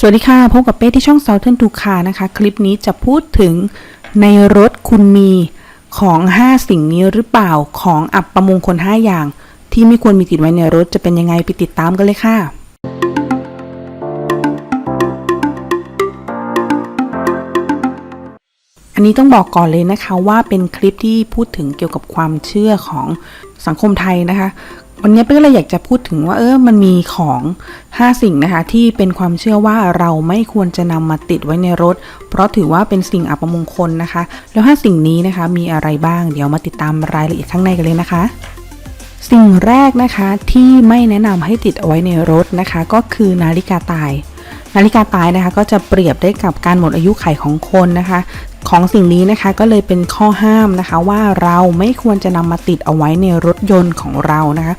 สวัสดีค่ะ พบกับเป้ที่ช่อง Southern to Car นะคะ คลิปนี้จะพูดถึงในรถคุณมีของ 5 สิ่งนี้หรือเปล่าของอับประมงคล 5 อย่าง ที่ไม่ควรมีติดไว้ในรถจะเป็นยังไงไปติดตามกันเลยค่ะ อันนี้ต้องบอกก่อนเลยนะคะว่าเป็นคลิปที่พูดถึงเกี่ยวกับความเชื่อของสังคมไทยนะคะ วันนี้เป้ก็เลยอยากจะพูดถึงว่าเออมันมีของ 5 สิ่งนะคะ ที่เป็นความเชื่อว่าเราไม่ควรจะนำมาติดไว้ในรถ เพราะถือว่าเป็นสิ่งอัปมงคลนะคะ แล้ว 5 สิ่งนี้นะคะมีอะไรบ้าง เดี๋ยวมาติดตามรายละเอียดข้างในกันเลยนะคะ สิ่งแรกนะคะที่ไม่แนะนำให้ติดเอาไว้ในรถนะคะ ก็คือนาฬิกาตายนาฬิกาตายนะคะก็จะเปรียบได้กับการหมดอายุไขของคนนะคะ ของสิ่งนี้นะคะก็เลยเป็นข้อห้ามนะคะว่าเราไม่ควรจะนำมาติดเอาไว้ในรถยนต์ของเรานะคะ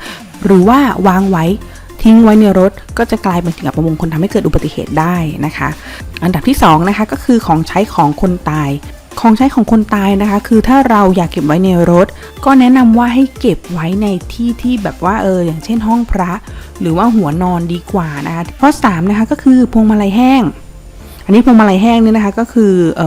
หรือว่าวางไว้ทิ้งไว้ในรถก็จะกลายเป็นสิ่งอัปมงคลทำให้เกิดอุบัติเหตุได้นะคะ อันดับที่2นะคะก็คือของใช้ของคนตาย ของใช้ของคนตายนะคะ คือถ้าเราอยากเก็บไว้ในรถ ก็แนะนำว่าให้เก็บไว้ในที่ที่แบบว่าเอออย่างเช่นห้องพระ หรือว่าหัวนอนดีกว่านะคะข้อ3นะคะก็คือพวงมาลัยแห้ง อันนี้พวงมาลัยแห้งเนี่ยนะคะก็คืออ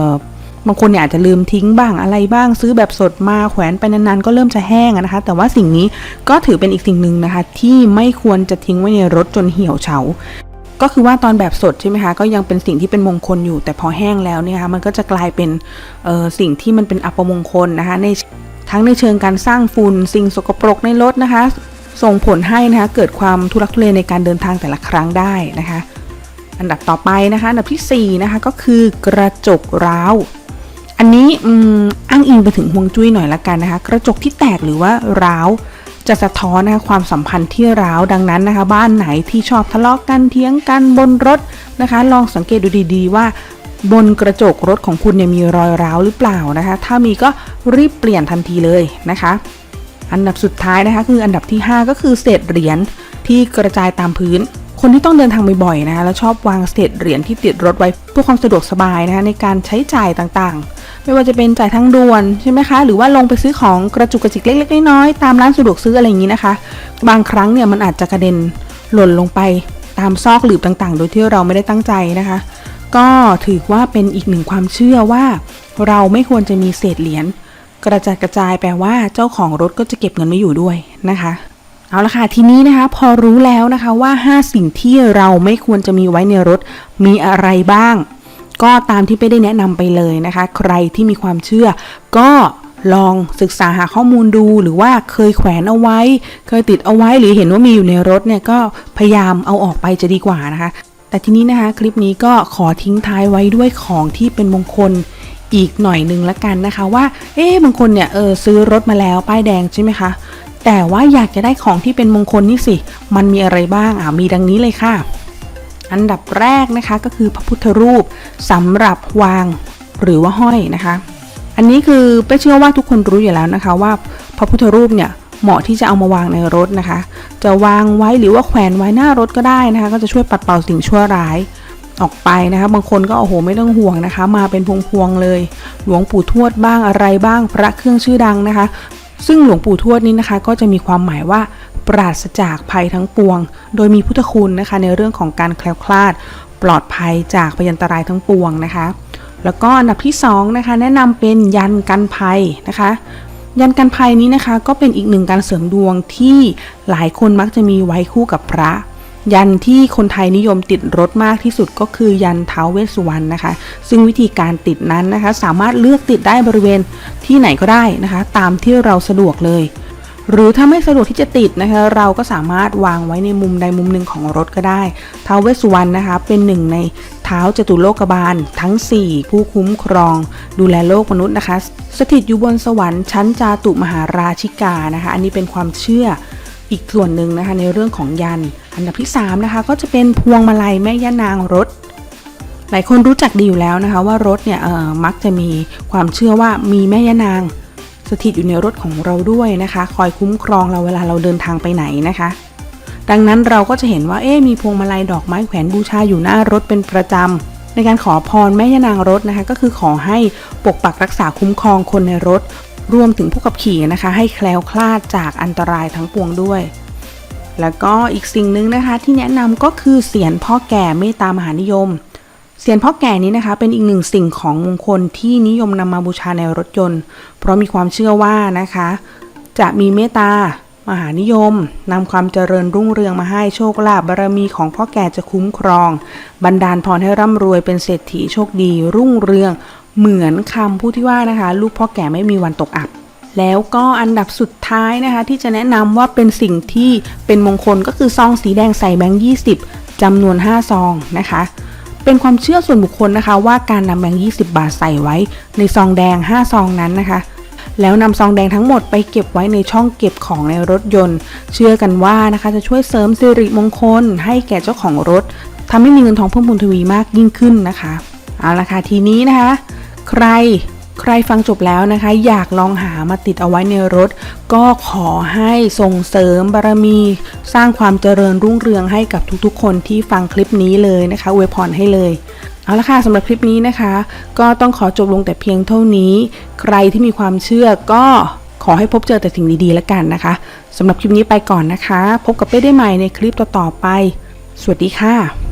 บางคนเนี่ยอาจจะลืมทิ้งบ้างอะไรบ้างซื้อแบบสดมาแขวนไปนานๆก็เริ่มจะแห้งนะคะ แต่ว่าสิ่งนี้ก็ถือเป็นอีกสิ่งหนึ่งนะคะ ที่ไม่ควรจะทิ้งไว้ในรถจนเหี่ยวเฉาก็คือว่าตอนแบบสดใช่ไหมคะก็ยังเป็นสิ่งที่เป็นมงคลอยู่ แต่พอแห้งแล้วเนี่ยคะมันก็จะกลายเป็นสิ่งที่มันเป็นอัปมงคลนะคะในทั้งในเชิงการสร้างฝุ่นสิ่งสกปรกในรถนะคะ ส่งผลให้นะคะเกิดความทุรักทุเลในการเดินทางแต่ละครั้งได้นะคะ อันดับต่อไปนะคะ อันดับที่4นะคะก็คือกระจกร้าว อันนี้อ้างอิงไปถึงฮวงจุ้ยหน่อยละกันนะคะ กระจกที่แตกหรือว่าร้าวจะสะท้อนนะคะความสัมพันธ์ที่ร้าวดังนั้นนะคะ บ้านไหนที่ชอบทะเลาะกันเถียงกันบนรถนะคะ ลองสังเกตดูดีๆว่าบนกระจกรถของคุณเนี่ยมีรอยร้าวหรือเปล่านะคะ ถ้ามีก็รีบเปลี่ยนทันทีเลยนะคะ อันดับสุดท้ายนะคะคืออันดับที่ 5 ก็คือเศษเหรียญที่กระจายตามพื้น คนที่ต้องเดินทางบ่อยๆนะคะแล้วชอบวางเศษเหรียญที่ติดรถไว้เพื่อความสะดวกสบายนะคะในการใช้จ่ายต่างๆ ไม่ว่าจะเป็นจ่ายทางด่วนใช่ไหมคะ หรือว่าลงไปซื้อของกระจุกกระจิกเล็กๆน้อยๆตามร้านสะดวกซื้ออะไรอย่างนี้นะคะ บางครั้งเนี่ยมันอาจจะกระเด็นหล่นลงไปตามซอกหลืบต่างๆ โดยที่เราไม่ได้ตั้งใจนะคะ ก็ถือว่าเป็นอีกหนึ่งความเชื่อว่า เราไม่ควรจะมีเศษเหรียญกระจัดกระจายแปลว่าเจ้าของรถก็จะเก็บเงินไม่อยู่ด้วยนะคะ เอาละค่ะทีนี้นะคะพอรู้แล้วนะคะว่า 5 สิ่งที่เราไม่ควรจะมีไว้ในรถมีอะไรบ้าง ก็ตามที่ไปได้แนะนำไปเลยนะคะ ใครที่มีความเชื่อ ก็ลองศึกษาหาข้อมูลดูหรือว่าเคยแขวนเอาไว้ เคยติดเอาไว้หรือเห็นว่ามีอยู่ในรถเนี่ยก็พยายามเอาออกไปจะดีกว่านะคะ แต่ทีนี้นะคะคลิปนี้ก็ขอทิ้งท้ายไว้ด้วยของที่เป็นมงคลอีกหน่อยหนึ่งละกันนะคะว่า เอ๊ะบางคนเนี่ยเออซื้อรถมาแล้วป้ายแดงใช่ไหมคะ แต่ว่าอยากจะได้ของที่เป็นมงคลนี่สิ มันมีอะไรบ้างอะมีดังนี้เลยค่ะ อันดับแรกนะคะก็คือพระพุทธรูปสำหรับวางหรือว่าห้อยนะคะ อันนี้คือเป้เชื่อว่าทุกคนรู้อยู่แล้วนะคะว่าพระพุทธรูปเนี่ยเหมาะที่จะเอามาวางในรถนะคะ จะวางไว้หรือว่าแขวนไว้หน้ารถก็ได้นะคะ ก็จะช่วยปัดเป่าสิ่งชั่วร้ายออกไปนะคะ บางคนก็โอ้โหไม่ต้องห่วงนะคะ มาเป็นพวงๆเลย หลวงปู่ทวดบ้างอะไรบ้างพระเครื่องชื่อดังนะคะ ซึ่งหลวงปู่ทวดนี้นะคะ ก็จะมีความหมายว่าปราศจากภัยทั้งปวง โดยมีพุทธคุณนะคะ ในเรื่องของการแคล้วคลาด ปลอดภัยจากพยันตรายทั้งปวงนะคะ แล้วก็อันดับที่2นะคะแนะนำเป็นยันกันภัยนะคะ ยันกันภัยนี้นะคะ ก็เป็นอีกหนึ่งการเสริมดวงที่หลายคนมักจะมีไว้คู่กับพระ ยันที่คนไทยนิยมติดรถมากที่สุดก็คือยันเท้าเวสสุวรรณนะคะ ซึ่งวิธีการติดนั้นนะคะ สามารถเลือกติดได้บริเวณที่ไหนก็ได้นะคะ ตามที่เราสะดวกเลย หรือถ้าไม่สะดวกที่จะติดนะคะ เราก็สามารถวางไว้ในมุมใดมุมหนึ่งของรถก็ได้เท้าเวสสุวรรณนะคะ เป็นหนึ่งในเท้าจตุโลกบาล ทั้ง 4 ผู้คุ้มครอง ดูแลโลกมนุษย์นะคะ สถิตอยู่บนสวรรค์ชั้นจาตุมหาราชิกานะคะ อันนี้เป็นความเชื่อ อีกส่วนหนึ่งนะคะในเรื่องของยัน อันดับที่3นะคะก็จะเป็นพวงมาลัยแม่ย่านางรถ หลายคนรู้จักดีอยู่แล้วนะคะว่ารถเนี่ยมักจะมีความเชื่อว่ามีแม่ย่านาง สถิตอยู่ในรถของเราด้วยนะคะ คอยคุ้มครองเราเวลาเราเดินทางไปไหนนะคะ ดังนั้นเราก็จะเห็นว่าเอ๊มีพวงมาลัยดอกไม้แขวนบูชาอยู่หน้ารถเป็นประจำในการขอพรแม่ย่านางรถนะคะ ก็คือขอให้ปกปักรักษาคุ้มครองคนในรถ รวมถึงผู้ขับขี่นะคะ ให้แคล้วคลาดจากอันตรายทั้งปวงด้วย แล้วก็อีกสิ่งหนึ่งนะคะที่แนะนำก็คือเสียนพ่อแก่เมตตามหานิยม เสียนพ่อแก่นี้นะคะเป็นอีกหนึ่งสิ่งของมงคลที่นิยมนำมาบูชาในรถยนต์ เพราะมีความเชื่อว่านะคะ จะมีเมตตามหานิยมนำความเจริญรุ่งเรืองมาให้โชคลาภบารมีของพ่อแก่จะคุ้มครอง บันดาลพรให้ร่ำรวยเป็นเศรษฐีโชคดีรุ่งเรือง เหมือนคำพูดที่ว่านะคะ ลูกพ่อแก่ไม่มีวันตกอับ แล้วก็อันดับสุดท้ายนะคะ ที่จะแนะนำว่าเป็นสิ่งที่เป็นมงคลก็คือซองสีแดงใส่แบงค์20จำนวน 5 ซองนะคะ เป็นความเชื่อส่วนบุคคลนะคะ ว่าการนำแบงค์20 บาทใส่ไว้ ในซองแดง 5 ซองนั้นนะคะแล้วนำซองแดงทั้งหมดไปเก็บไว้ในช่องเก็บของในรถยนต์ เชื่อกันว่านะคะจะช่วยเสริมสิริมงคล ให้แก่เจ้าของรถทำให้มีเงินทองเพิ่มพูนทวีมากยิ่งขึ้นนะคะ เอาละค่ะทีนี้นะคะ ใครใครฟังจบแล้วนะคะ อยากลองหามาติดเอาไว้ในรถ ก็ขอให้ส่งเสริมบารมี สร้างความเจริญรุ่งเรืองให้กับทุกๆ คนที่ฟังคลิปนี้เลยนะคะอวยพรให้เลยเอาละค่ะสำหรับคลิปนี้นะคะ ก็ต้องขอจบลงแต่เพียงเท่านี้ ใครที่มีความเชื่อก็ขอให้พบเจอแต่สิ่งดีๆแล้วกันนะคะสำหรับคลิปนี้ไปก่อนนะคะ พบกับเป้ได้ใหม่ในคลิปต่อๆไป สวัสดีค่ะ